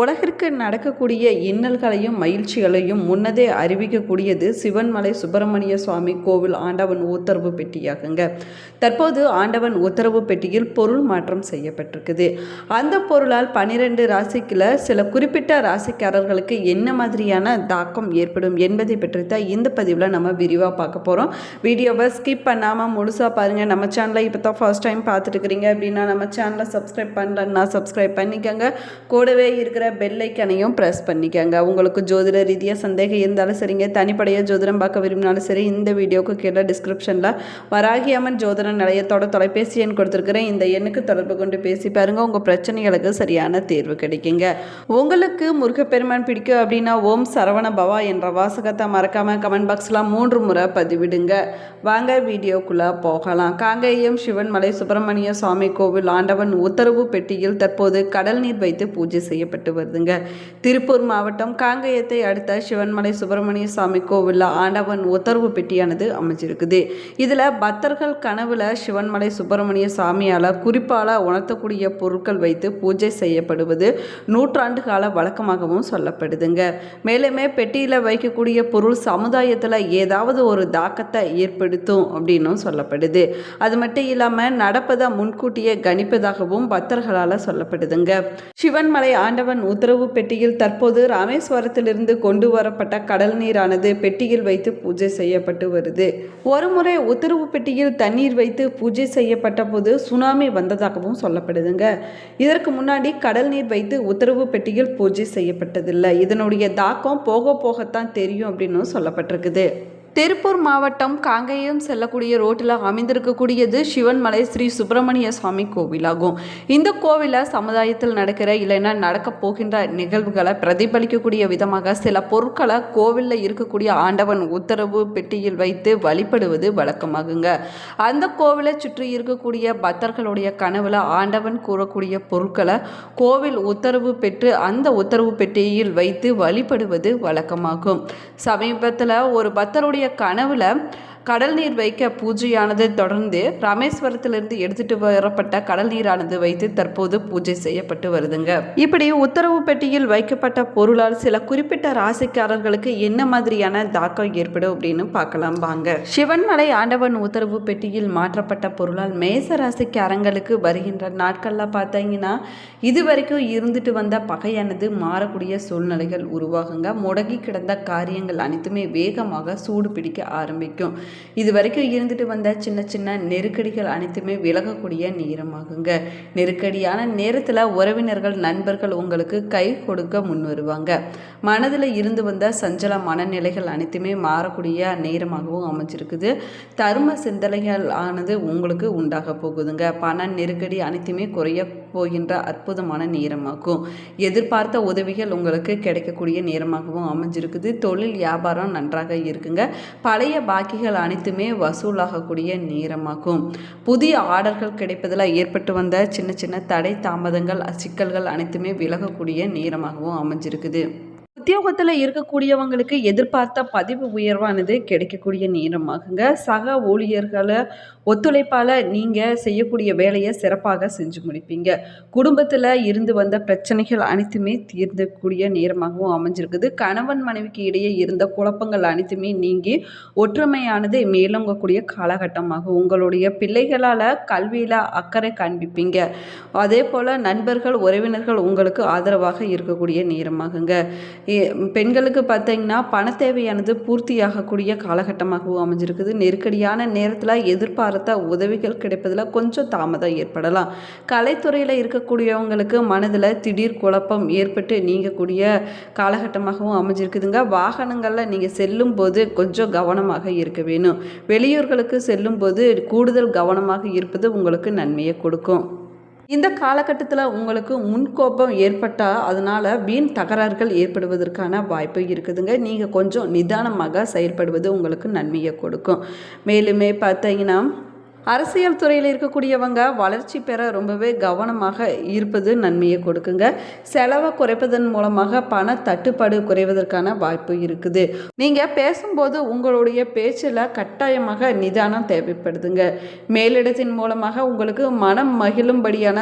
உலகிற்கு நடக்கக்கூடிய இன்னல்களையும் மகிழ்ச்சிகளையும் முன்னதே அறிவிக்கக்கூடியது சிவன்மலை சுப்பிரமணிய சுவாமி கோவில் ஆண்டவன் உத்தரவு பெட்டியாகுங்க. தற்போது ஆண்டவன் உத்தரவு பெட்டியில் பொருள் மாற்றம் செய்யப்பட்டிருக்குது. அந்த பொருளால் பனிரெண்டு ராசிக்குள்ள சில குறிப்பிட்ட ராசிக்காரர்களுக்கு என்ன மாதிரியான தாக்கம் ஏற்படும் என்பதை பற்றி தான் இந்த பதிவில் நம்ம விரிவாக பார்க்க போகிறோம் வீடியோவை ஸ்கிப் பண்ணாமல் முழுசாக பாருங்கள் நம்ம சேனலை இப்போ தான் ஃபர்ஸ்ட் டைம் பார்த்துட்டு இருக்கிறீங்க அப்படின்னா நம்ம சேனலை சப்ஸ்கிரைப் பண்ணலன்னா சப்ஸ்கிரைப் பண்ணிக்கோங்க. கூடவே இருக்கிற பெல் ஐக்கனையும் ப்ரெஸ் பண்ணிக்கோங்க. உங்களுக்கு ஜோதிட ரீதியாக சந்தேகம் இருந்தாலும் சரிங்க. தனிப்படையாக ஜோதிடம் பார்க்க விரும்பினாலும் சரி இந்த வீடியோக்கு கீழே டிஸ்கிரிப்ஷனில் வராகி அம்மன் ஜோதிட நிலையத்தோட தொலைபேசி எண் கொடுத்துருக்குறேன். இந்த எண்ணுக்கு தொடர்பு கொண்டு பேசி பாருங்கள் உங்கள் பிரச்சனைகளுக்கு சரியான தீர்வு கிடைக்குங்க. உங்களுக்கு முருகப்பெருமான் பிடிக்கும் அப்படின்னா ஓம் சரவண பவா என்ற வாசகத்தை மறக்காமல் கமெண்ட் பாக்ஸில் மூன்று முறை பதிவிடுங்க. வாங்க வீடியோக்குள்ளே போகலாம். காங்கேயம் சிவன்மலை சுப்பிரமணிய சுவாமி கோவில் ஆண்டவன் உத்தரவு பெட்டியில் தற்போது கடல் நீர் வைத்து பூஜை செய்யப்பட்டு வருதுங்க. திருப்பூர் மாவட்டம் காங்கேயத்தை அடுத்த சிவன்மலை சுப்பிரமணிய சுவாமி கோவிலில் ஆண்டவன் உத்தரவு பெட்டியானது அமைஞ்சிருக்குது. இதில் பக்தர்கள் கனவுல சிவன்மலை சுப்பிரமணிய சாமியால் குறிப்பால் உணர்த்தக்கூடிய பொருட்கள் வைத்து பூஜை செய்யப்படுவது நூற்றாண்டு கால வழக்கமாகவும் சொல்லப்படுதுங்க. மேலுமே பெட்டியில் வைக்கக்கூடிய பொருள் சமுதாயத்தில் ஏதாவது ஒரு தாக்கத்தை ஏற்படுத்தும் அப்படின்னும் சொல்லப்படுது. அது மட்டும் இல்லாமல் நடப்பதை முன்கூட்டியே கணிப்பதாகவும் பக்தர்களால் சொல்லப்படுதுங்க. சிவன்மலை ஆண்டவன் உத்தரவு பெட்டியில் தற்போது ராமேஸ்வரத்திலிருந்து கொண்டு வரப்பட்ட கடல் நீரானது பெட்டியில் வைத்து பூஜை செய்யப்பட்டு வருது. ஒருமுறை உத்தரவு பெட்டியில் தண்ணீர் வைத்து பூஜை செய்யப்பட்ட போது சுனாமி வந்ததாகவும் சொல்லப்படுதுங்க. இதற்கு முன்னாடி கடல் நீர் வைத்து உத்தரவு பெட்டியில் பூஜை செய்யப்பட்டதில்லை. இதனுடைய தாக்கம் போக போகத்தான் தெரியும் அப்படின்னு சொல்லப்பட்டிருக்குது. திருப்பூர் மாவட்டம் காங்கேயம் செல்லக்கூடிய ரோட்டில் அமைந்திருக்கக்கூடியது சிவன்மலை ஸ்ரீ சுப்பிரமணிய சுவாமி கோவிலாகும். இந்த கோவிலை சமுதாயத்தில் நடக்கிற இல்லைன்னா நடக்கப் போகின்ற நிகழ்வுகளை பிரதிபலிக்கக்கூடிய விதமாக சில பொருட்களை கோவிலில் இருக்கக்கூடிய ஆண்டவன் உத்தரவு பெட்டியில் வைத்து வழிபடுவது வழக்கமாகுங்க. அந்த கோவிலை சுற்றி இருக்கக்கூடிய பக்தர்களுடைய கனவுல ஆண்டவன் கூறக்கூடிய பொருட்களை கோவில் உத்தரவு பெற்று அந்த உத்தரவு பெட்டியில் வைத்து வழிபடுவது வழக்கமாகும். சமீபத்தில் ஒரு பக்தருடைய கனவுல கடல் நீர் வைக்க பூஜையானது தொடர்ந்து ராமேஸ்வரத்திலிருந்து எடுத்துட்டு வரப்பட்ட கடல் நீரானது வைத்து தற்போது பூஜை செய்யப்பட்டு வருதுங்க. இப்படி உத்தரவு பெட்டியில் வைக்கப்பட்ட பொருளால் சில குறிப்பிட்ட ராசிக்காரர்களுக்கு என்ன மாதிரியான தாக்கம் ஏற்படும் அப்படின்னு பார்க்கலாம் வாங்க. சிவன்மலை ஆண்டவன் உத்தரவு பெட்டியில் மாற்றப்பட்ட பொருளால் மேச ராசிக்காரங்களுக்கு வருகின்ற நாட்களில் பார்த்தீங்கன்னா இது வரைக்கும் இருந்துட்டு வந்த பகையானது மாறக்கூடிய சூழ்நிலைகள் உருவாகுங்க. முடங்கி கிடந்த காரியங்கள் அனைத்துமே வேகமாக சூடு பிடிக்க ஆரம்பிக்கும். இது வரைக்கும் இருந்துட்டு வந்த சின்ன சின்ன நெருக்கடிகள் அனைத்துமே விலகக்கூடிய நேரமாகுங்க. நெருக்கடியான நேரத்தில் உறவினர்கள் நண்பர்கள் உங்களுக்கு கை கொடுக்க முன் வருவாங்க. மனதில் இருந்து வந்த சஞ்சல மனநிலைகள் அனைத்துமே மாறக்கூடிய நேரமாகவும் அமைஞ்சிருக்குது. தர்ம சிந்தனைகள் ஆனது உங்களுக்கு உண்டாக போகுதுங்க. பண நெருக்கடி அனைத்துமே குறைய போகின்ற அற்புதமான நேரமாகும். எதிர்பார்த்த உதவிகள் உங்களுக்கு கிடைக்கக்கூடிய நேரமாகவும் அமைஞ்சிருக்குது. தொழில் வியாபாரம் நன்றாக இருக்குங்க. பழைய பாக்கிகள் அனைத்துமே வசூலாகக்கூடிய நேரமாகும். புதிய ஆர்டர்கள் கிடைப்பதில் ஏற்பட்டு வந்த சின்ன சின்ன தடை தாமதங்கள் சிக்கல்கள் அனைத்துமே விலகக்கூடிய நேரமாகவும் அமைஞ்சிருக்குது. உத்தியோகத்தில் இருக்கக்கூடியவங்களுக்கு எதிர்பார்த்த பதிவு உயர்வானது கிடைக்கக்கூடிய நேரமாகுங்க. சக ஊழியர்களை ஒத்துழைப்பால் நீங்கள் செய்யக்கூடிய வேலையை சிறப்பாக செஞ்சு முடிப்பீங்க. குடும்பத்தில் இருந்து வந்த பிரச்சனைகள் அனைத்துமே தீர்ந்தக்கூடிய நேரமாகவும் அமைஞ்சிருக்குது. கணவன் மனைவிக்கு இடையே இருந்த குழப்பங்கள் அனைத்துமே நீங்கி ஒற்றுமையானது மேலோங்கக்கூடிய காலகட்டமாகும். உங்களுடைய பிள்ளைகளால் கல்வியில் அக்கறை காண்பிப்பீங்க. அதே போல் நண்பர்கள் உறவினர்கள் உங்களுக்கு ஆதரவாக இருக்கக்கூடிய நேரமாகுங்க. பெண்களுக்கு பார்த்தீங்கன்னா பண தேவையானது பூர்த்தியாகக்கூடிய காலகட்டமாகவும் அமைஞ்சிருக்குது. நெருக்கடியான நேரத்தில் எதிர்பார்த்த உதவிகள் கிடைப்பதில் கொஞ்சம் தாமதம் ஏற்படலாம். கலைத்துறையில் இருக்கக்கூடியவங்களுக்கு மனதில் திடீர் குழப்பம் ஏற்பட்டு நீங்கக்கூடிய காலகட்டமாகவும் அமைஞ்சிருக்குதுங்க. வாகனங்களில் நீங்கள் செல்லும் போது கொஞ்சம் கவனமாக இருக்க வேணும். வெளியூர்களுக்கு செல்லும்போது கூடுதல் கவனமாக இருப்பது உங்களுக்கு நன்மையை கொடுக்கும். இந்த காலகட்டத்தில் உங்களுக்கு முன்கோபம் ஏற்பட்டால் அதனால் வீண் தகராறுகள் ஏற்படுவதற்கான வாய்ப்பு இருக்குதுங்க. நீங்கள் கொஞ்சம் நிதானமாக செயல்படுவது உங்களுக்கு நன்மையை கொடுக்கும். மேலுமே பார்த்தீங்கன்னா அரசியல் துறையில் இருக்கக்கூடியவங்க வளர்ச்சி பெற ரொம்பவே கவனமாக இருப்பது நன்மையை கொடுக்குங்க. செலவை குறைப்பதன் மூலமாக பண தட்டுப்பாடு குறைவதற்கான வாய்ப்பு இருக்குது. நீங்கள் பேசும்போது உங்களுடைய பேச்சில் கட்டாயமாக நிதானம் தேவைப்படுதுங்க. மேலிடத்தின் மூலமாக உங்களுக்கு மனம் மகிழும்படியான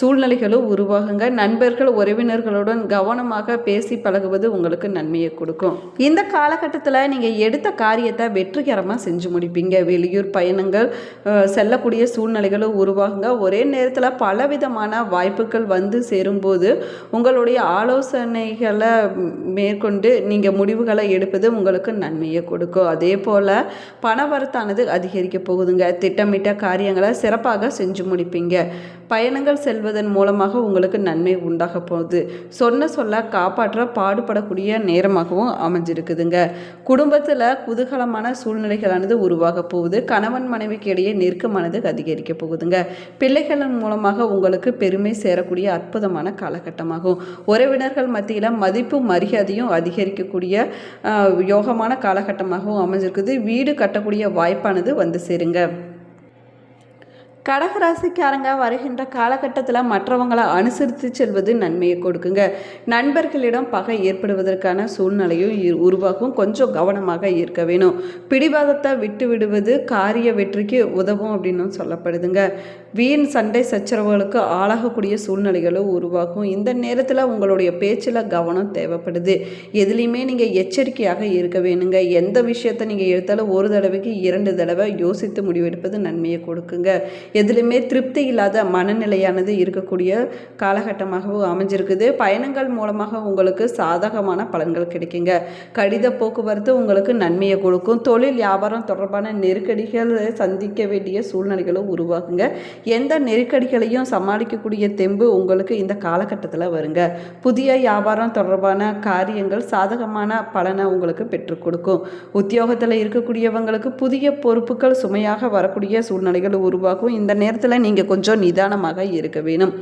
சூழ்நிலைகளும் உருவாகுங்க. நண்பர்கள் உறவினர்களுடன் கவனமாக பேசி பழகுவது உங்களுக்கு நன்மையை கொடுக்கும். இந்த காலகட்டத்தில் நீங்கள் எடுத்த காரியத்தை வெற்றிகரமாக செஞ்சு முடிப்பீங்க. வெளியூர் பயணங்கள் செல்லக்கூடிய சூழ்நிலைகளும் உருவாகுங்க. ஒரே நேரத்தில் பலவிதமான வாய்ப்புகள் வந்து சேரும்போது உங்களுடைய ஆலோசனைகளை மேற்கொண்டு நீங்கள் முடிவுகளை எடுப்பது உங்களுக்கு நன்மையை கொடுக்கும். அதே போல் பணவரத்தானது அதிகரிக்க போகுதுங்க. திட்டமிட்ட காரியங்களை சிறப்பாக செஞ்சு முடிப்பீங்க. பயணங்கள் செல்வதன் மூலமாக உங்களுக்கு நன்மை உண்டாக போகுது. சொன்ன சொல்ல காப்பாற்ற பாடுபடக்கூடிய நேரமாகவும் அமைஞ்சிருக்குதுங்க. குடும்பத்தில் குதூகலமான சூழ்நிலைகளானது உருவாக போகுது. கணவன் மனைவிக்கு இடையே நெருக்கமானது அதிகரிக்க போகுதுங்க. பிள்ளைகளின் மூலமாக உங்களுக்கு பெருமை சேரக்கூடிய அற்புதமான காலகட்டமாகும். உறவினர்கள் மத்தியில் மதிப்பு மரியாதையும் அதிகரிக்கக்கூடிய யோகமான காலகட்டமாகவும் அமைஞ்சிருக்குது. வீடு கட்டக்கூடிய வாய்ப்பானது வந்து சேருங்க. கடகராசிக்காரங்க வருகின்ற காலகட்டத்தில் மற்றவங்களை அனுசரித்து செல்வது நன்மையை கொடுக்குங்க. நண்பர்களிடம் பகை ஏற்படுவதற்கான சூழ்நிலையும் உருவாகும் கொஞ்சம் கவனமாக இருக்க வேணும். பிடிவாதத்தை விட்டு விடுவது காரிய வெற்றிக்கு உதவும் அப்படின்னு சொல்லப்படுதுங்க. வீண் சண்டை சச்சரவுகளுக்கு ஆளாகக்கூடிய சூழ்நிலைகளும் உருவாகும். இந்த நேரத்தில் உங்களுடைய பேச்சில் கவனம் தேவைப்படுது. எதுலேயுமே நீங்கள் எச்சரிக்கையாக இருக்க வேணுங்க. எந்த விஷயத்தை நீங்கள் எடுத்தாலும் ஒரு தடவைக்கு இரண்டு தடவை யோசித்து முடிவெடுப்பது நன்மையை கொடுக்குங்க. எதுலையுமே திருப்தி இல்லாத மனநிலையானது இருக்கக்கூடிய காலகட்டமாகவும் அமைஞ்சிருக்குது. பயணங்கள் மூலமாக உங்களுக்கு சாதகமான பலன்கள் கிடைக்குங்க. கடித போக்குவரத்து உங்களுக்கு நன்மையை கொடுக்கும். தொழில் வியாபாரம் தொடர்பான நெருக்கடிகளை சந்திக்க வேண்டிய சூழ்நிலைகளும் உருவாகுங்க. எந்த நெருக்கடிகளையும் சமாளிக்கக்கூடிய தெம்பு உங்களுக்கு இந்த காலகட்டத்தில் வருங்க. புதிய வியாபாரம் தொடர்பான காரியங்கள் சாதகமான பலனை உங்களுக்கு பெற்றுக் கொடுக்கும். உத்தியோகத்தில் இருக்கக்கூடியவங்களுக்கு புதிய பொறுப்புகள் சுமையாக வரக்கூடிய சூழ்நிலைகள் உருவாகும். இந்த இந்த நேரத்தில் நீங்கள் கொஞ்சம் நிதானமாக இருக்க வேணும்.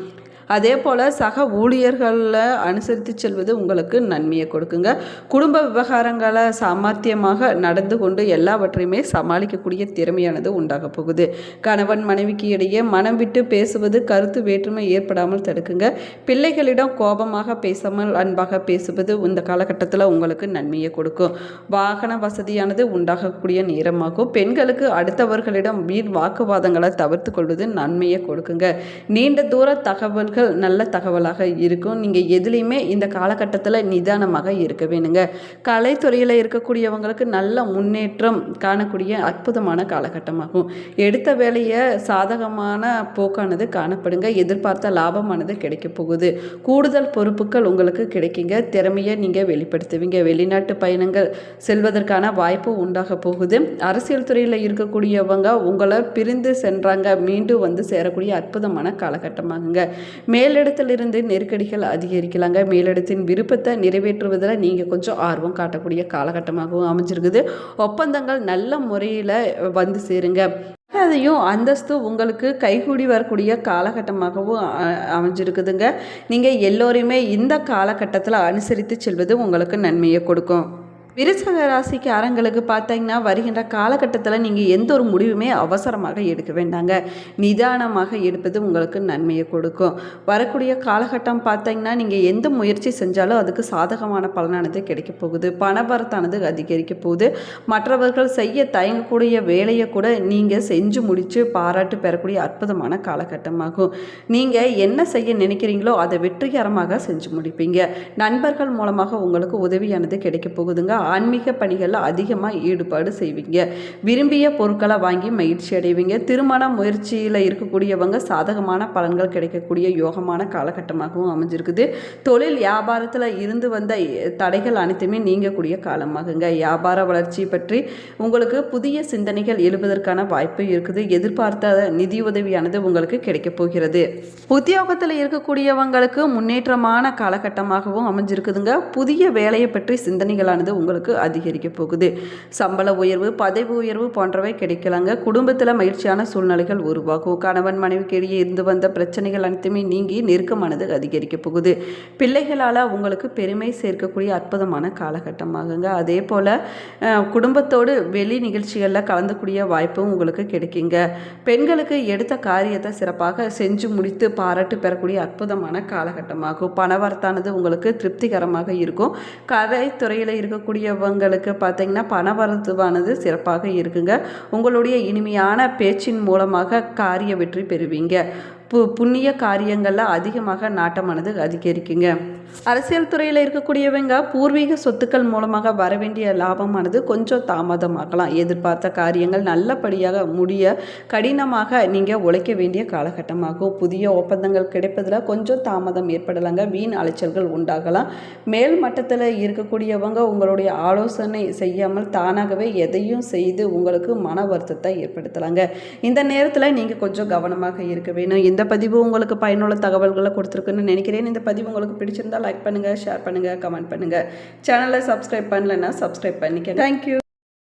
அதே போல் சக ஊழியர்களில் அனுசரித்து செல்வது உங்களுக்கு நன்மையை கொடுக்குங்க. குடும்ப விவகாரங்களை சாமர்த்தியமாக நடந்து கொண்டு எல்லாவற்றையுமே சமாளிக்கக்கூடிய திறமையானது உண்டாக போகுது. கணவன் மனைவிக்கு இடையே மனம் விட்டு பேசுவது கருத்து வேற்றுமை ஏற்படாமல் தடுக்குங்க. பிள்ளைகளிடம் கோபமாக பேசாமல் அன்பாக பேசுவது இந்த காலகட்டத்தில் உங்களுக்கு நன்மையை கொடுக்கும். வாகன வசதியானது உண்டாகக்கூடிய நேரமாகும். பெண்களுக்கு அடுத்தவர்களிடம் வீண் வாக்குவாதங்களை தவிர்த்து கொள்வது நன்மையை கொடுக்குங்க. நீண்ட தூர தகவல்கள் நல்ல தகவலாக இருக்கும். நீங்கள் எதுலேயுமே இந்த காலகட்டத்தில் நிதானமாக இருக்க வேணுங்க. கலைத்துறையில் இருக்கக்கூடியவங்களுக்கு நல்ல முன்னேற்றம் காணக்கூடிய அற்புதமான காலகட்டமாகும். எடுத்த வேலையை சாதகமான போக்கானது காணப்படுங்க. எதிர்பார்த்த லாபமானது கிடைக்க போகுது. கூடுதல் பொறுப்புகள் உங்களுக்கு கிடைக்குங்க. திறமையை நீங்கள் வெளிப்படுத்துவீங்க. வெளிநாட்டு பயணங்கள் செல்வதற்கான வாய்ப்பு உண்டாக போகுது. அரசியல் துறையில் இருக்கக்கூடியவங்க உங்களை பிரிந்து சென்றாங்க. மீண்டும் வந்து சேரக்கூடிய அற்புதமான காலகட்டமாகுங்க. மேலிடத்திலிருந்து நெருக்கடிகள் அதிகரிக்கலாங்க. மேலிடத்தின் விருப்பத்தை நிறைவேற்றுவதில் நீங்கள் கொஞ்சம் ஆர்வம் காட்டக்கூடிய காலகட்டமாகவும் அமைஞ்சிருக்குது. ஒப்பந்தங்கள் நல்ல முறையில் வந்து சேருங்க. அதையும் அந்தஸ்து உங்களுக்கு கைகூடி வரக்கூடிய காலகட்டமாகவும் அமைஞ்சிருக்குதுங்க. நீங்கள் எல்லோரையுமே இந்த காலகட்டத்தில் அனுசரித்து செல்வது உங்களுக்கு நன்மையை கொடுக்கும். விருச்சக ராசிக்கு அரங்களுக்கு பார்த்தீங்கன்னா வருகின்ற காலகட்டத்தில் நீங்கள் எந்த ஒரு முடிவுமே அவசரமாக எடுக்க வேண்டாங்க. நிதானமாக எடுப்பது உங்களுக்கு நன்மையை கொடுக்கும். வரக்கூடிய காலகட்டம் பார்த்தீங்கன்னா நீங்கள் எந்த முயற்சி செஞ்சாலும் அதுக்கு சாதகமான பலனானது கிடைக்க போகுது. பணபரத்தானது அதிகரிக்க போகுது. மற்றவர்கள் செய்ய தயங்கக்கூடிய வேலையை கூட நீங்கள் செஞ்சு முடித்து பாராட்டு பெறக்கூடிய அற்புதமான காலகட்டமாகும். நீங்கள் என்ன செய்ய நினைக்கிறீங்களோ அதை வெற்றிகரமாக செஞ்சு முடிப்பீங்க. நண்பர்கள் மூலமாக உங்களுக்கு உதவியானது கிடைக்க போகுதுங்க. ஆன்மீக பணிகளில் அதிகமாக ஈடுபாடு செய்வீங்க. விரும்பிய பொருட்களை வாங்கி மகிழ்ச்சி அடைவீங்க. திருமண முயற்சியில் இருக்கக்கூடியவங்க சாதகமான பலன்கள் கிடைக்கக்கூடிய யோகமான காலகட்டமாகவும் அமைஞ்சிருக்குது. தொழில் வியாபாரத்தில் இருந்து வந்த தடைகள் அனைத்துமே நீங்கக்கூடிய காலமாகுங்க. வியாபார வளர்ச்சி பற்றி உங்களுக்கு புதிய சிந்தனைகள் எழுவதற்கான வாய்ப்பு இருக்குது. எதிர்பார்த்த நிதியுதவியானது உங்களுக்கு கிடைக்கப் போகிறது. உத்தியோகத்தில் இருக்கக்கூடியவங்களுக்கு முன்னேற்றமான காலகட்டமாகவும் அமைஞ்சிருக்குதுங்க. புதிய வேலையை பற்றி சிந்தனைகளானது உங்களுக்கு உங்களுக்கு அதிகரிக்க போகுது. சம்பள உயர்வு பதவி உயர்வு போன்றவை கிடைக்கலாங்க. குடும்பத்தில் மகிழ்ச்சியான சூழ்நிலைகள் உருவாகும். கணவன் மனைவிக்கு இடையே இருந்து வந்த பிரச்சனைகள் அனைத்துமே நீங்கி நெருக்கமானது அதிகரிக்க போகுது. பிள்ளைகளால் உங்களுக்கு பெருமை சேர்க்கக்கூடிய அற்புதமான காலகட்டமாகுங்க. அதே போல் குடும்பத்தோடு வெளி நிகழ்ச்சிகளில் கலந்துக்கூடிய வாய்ப்பும் உங்களுக்கு கிடைக்குங்க. பெண்களுக்கு எடுத்த காரியத்தை சிறப்பாக செஞ்சு முடித்து பாராட்டு பெறக்கூடிய அற்புதமான காலகட்டமாகும். பணவரத்தானது உங்களுக்கு திருப்திகரமாக இருக்கும். கலைத்துறையில் இருக்கக்கூடியவங்களுக்கு பார்த்தீங்கன்னா பணவரத்துவானது சிறப்பாக இருக்குங்க. உங்களுடைய இனிமையான பேச்சின் மூலமாக காரிய வெற்றி பெறுவீங்க. பு புண்ணிய காரியங்களில் அதிகமாக நாட்டமானது அதிகரிக்குங்க. அரசியல் துறையில் இருக்கக்கூடியவங்க பூர்வீக சொத்துக்கள் மூலமாக வர வேண்டிய லாபமானது கொஞ்சம் தாமதமாகலாம் எதிர்பார்த்த காரியங்கள் நல்லபடியாக முடிய கடினமாக நீங்கள் உழைக்க வேண்டிய காலகட்டமாகும். புதிய ஒப்பந்தங்கள் கிடைப்பதில் கொஞ்சம் தாமதம் ஏற்படலாங்க. வீண் அலைச்சல்கள் உண்டாகலாம். மேல் மட்டத்தில் இருக்கக்கூடியவங்க உங்களுடைய ஆலோசனை செய்யாமல் தானாகவே எதையும் செய்து உங்களுக்கு மன வருத்தத்தை ஏற்படுத்தலாங்க. இந்த நேரத்தில் நீங்கள் கொஞ்சம் கவனமாக இருக்க வேணும். இந்த பதிவு உங்களுக்கு பயனுள்ள தகவல்களை கொடுத்துருக்குன்னு நினைக்கிறேன். இந்த பதிவு உங்களுக்கு பிடிச்சிருந்தா லைக் பண்ணுங்கள் ஷேர் பண்ணுங்கள் கமெண்ட் பண்ணுங்கள் சேனலை சப்ஸ்கிரைப் பண்ணலைன்னா சப்ஸ்கிரைப் பண்ணிக்க தேங்க்யூ